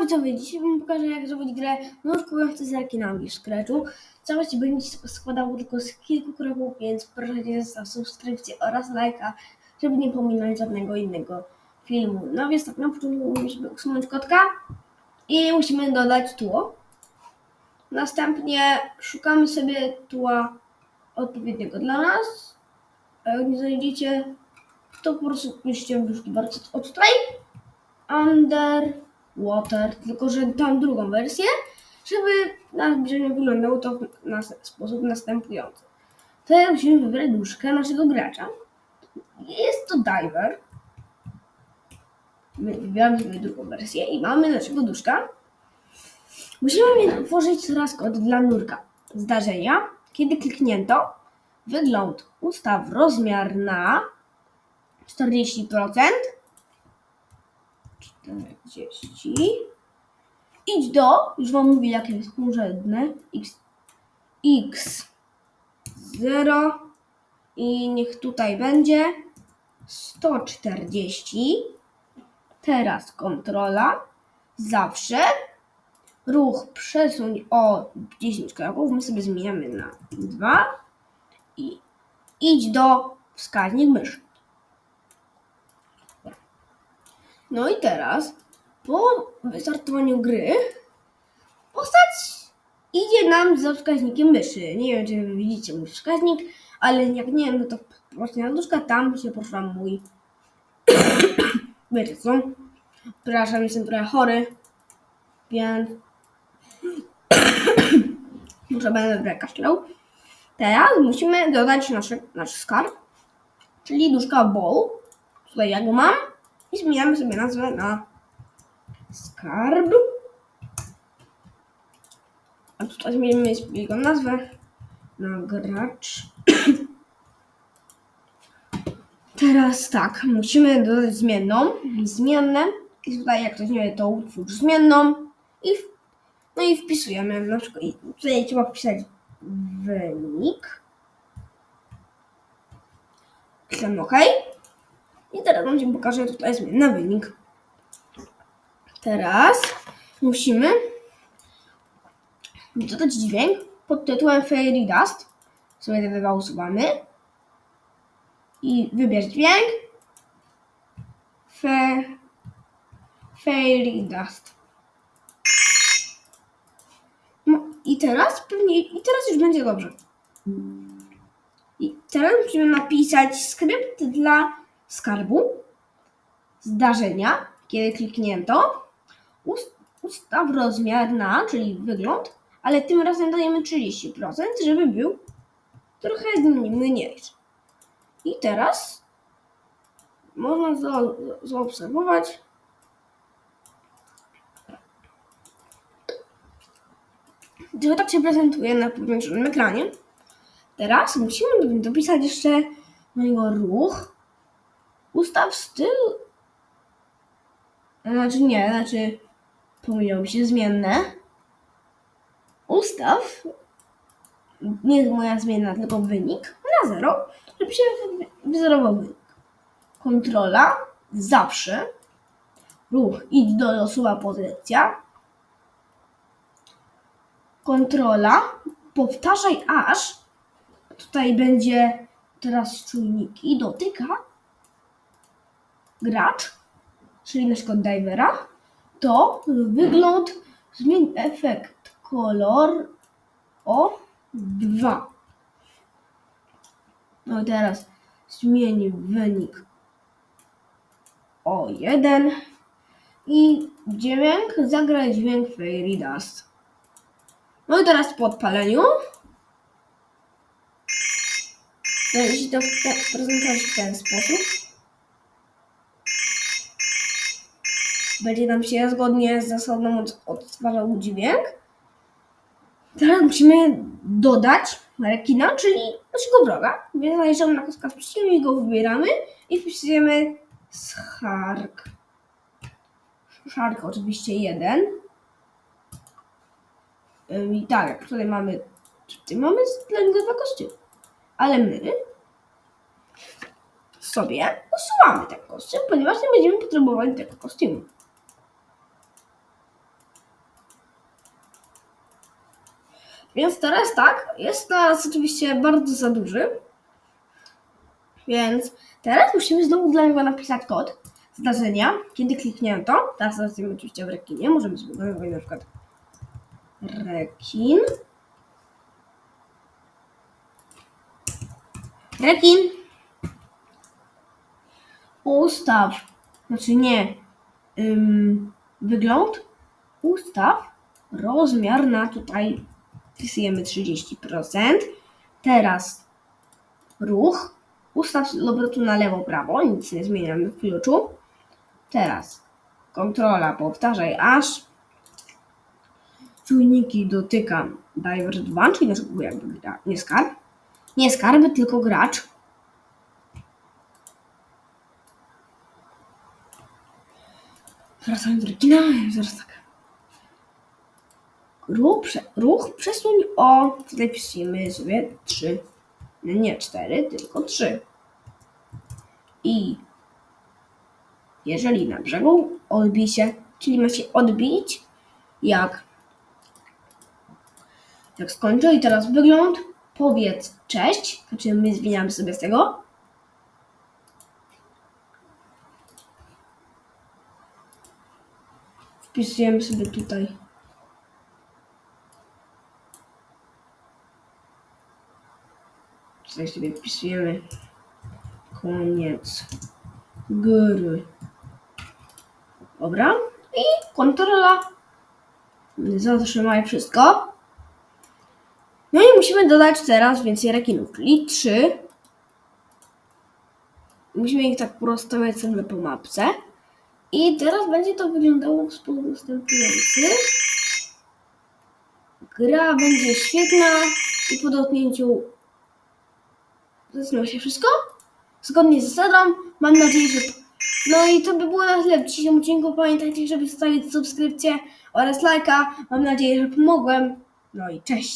widzowie, dzisiaj wam pokażę jak zrobić grę nóżkujące z rekinami w Scratchu. Całość będzie się składało tylko z kilku kroków, więc proszę cię za subskrypcję oraz lajka, żeby nie pominąć żadnego innego filmu. No więc tak, na początku musimy usunąć kotka i musimy dodać tło. Następnie szukamy sobie tła odpowiedniego dla nas. A jak nie znajdziecie, to po prostu piszcie w wyszukiwarce o tutaj Underwater, tylko że tam drugą wersję, żeby na zbliżeniu wyglądało to w nas, sposób następujący. Teraz musimy wybrać duszkę naszego gracza. Jest to diver. My wybieramy sobie drugą wersję i mamy naszego duszka. Musimy tworzyć teraz kod dla nurka. Zdarzenia, kiedy kliknięto, wygląd ustaw rozmiar na 40%, 40. Idź do, już wam mówię jakie jest współrzędne, x, x 0 i niech tutaj będzie 140. Teraz kontrola, zawsze, ruch przesuń o 10 kroków, my sobie zmieniamy na 2 i idź do wskaźnik myszy. No i teraz, po wystartowaniu gry, postać idzie nam za wskaźnikiem myszy. Nie wiem, czy widzicie mój wskaźnik, ale jak nie, no to właśnie na tam się porusza mój. Wiecie co? Przepraszam, jestem trochę chory, więc może będę kaszlał. Teraz musimy dodać nasz, nasz skarb, czyli duszka ball. Tutaj ja go mam i zmieniamy sobie nazwę na skarb. A tutaj zmienimy jego nazwę na gracz. Teraz tak, musimy dodać zmienną, zmienne i tutaj jak ktoś nie wie, to utwórz zmienną i, no i wpisujemy na przykład, tutaj trzeba wpisać wynik. Pisamy OK. I teraz wam się pokażę, tutaj zmienna wynik. Teraz musimy dodać dźwięk pod tytułem Fairy Dust. Sobie dwa usuwamy. I wybierz dźwięk. Fe, fairy Dust. No i teraz pewnie, i teraz już będzie dobrze. I teraz musimy napisać skrypt dla skarbu, zdarzenia, kiedy kliknięto, ust- ustaw rozmiar na, czyli wygląd, ale tym razem dajemy 30%, żeby był trochę mniejszy. I teraz można za- zaobserwować, że tak się prezentuje na powiększonym ekranie. Teraz musimy dopisać jeszcze niego ruch. Ustaw styl. Znaczy nie, znaczy pomyliło się zmienne. Ustaw nie moja zmienna, tylko wynik na zero, żeby się wy- wyzerował wynik. Kontrola zawsze. Ruch idź do losowa pozycja. Kontrola powtarzaj aż tutaj będzie teraz czujniki, dotyka gracz, czyli na przykład divera, to wygląd zmień efekt kolor o 2. No i teraz zmień wynik o 1 i dźwięk, zagraj dźwięk Fairy Dust. No i teraz po odpaleniu będzie się to w te- prezentować w ten sposób. Będzie nam się zgodnie z zasadą od- odtwarzał dźwięk. Teraz musimy dodać rekina, czyli naszego wroga. Więc zajrzymy na kostka wpisujemy i go wybieramy i wpisujemy Shark. Shark oczywiście jeden. I tak, tutaj mamy, tutaj mamy dla niego dwa kostiumy. Ale my sobie usuwamy ten kostium, ponieważ nie będziemy potrzebowali tego kostiumu. Więc teraz tak, jest nas oczywiście bardzo za duży. Więc teraz musimy znowu dla niego napisać kod zdarzenia, kiedy kliknięto. Teraz zobaczymy oczywiście w rekinie. Możemy zbudować na przykład rekin. Rekin. Ustaw. Znaczy nie. Ym, wygląd. Ustaw. Rozmiar na tutaj wpisujemy 30%. Teraz ruch. Ustaw obrotu na lewo, prawo. Nic nie zmieniamy w kluczu. Teraz kontrola. Powtarzaj aż. Czujniki dotykam. Divers 2, czyli naszego jakby nie skarb. Nie skarby, tylko gracz. Wracamy do rekina. Zaraz tak. Ruch, ruch przesuń o. Pisujemy sobie 3. Nie 4, tylko 3. I jeżeli na brzegu odbij się, czyli ma się odbić, jak, jak skończę i teraz wygląd, powiedz cześć, znaczy my zmieniamy sobie z tego. Wpisujemy sobie tutaj. Tutaj sobie wpisujemy koniec gry. Dobra. I kontrola. Zatrzymaj wszystko. No i musimy dodać teraz więcej rekinów, czyli 3. Musimy ich tak prostować sobie po mapce. I teraz będzie to wyglądało w sposób następujący. Gra będzie świetna i po dotknięciu zaczyna się wszystko. Zgodnie z zasadą. Mam nadzieję, że no i to by było na tyle w dzisiejszym odcinku. Pamiętajcie, żeby zostawić subskrypcję oraz lajka. Mam nadzieję, że pomogłem. No i cześć.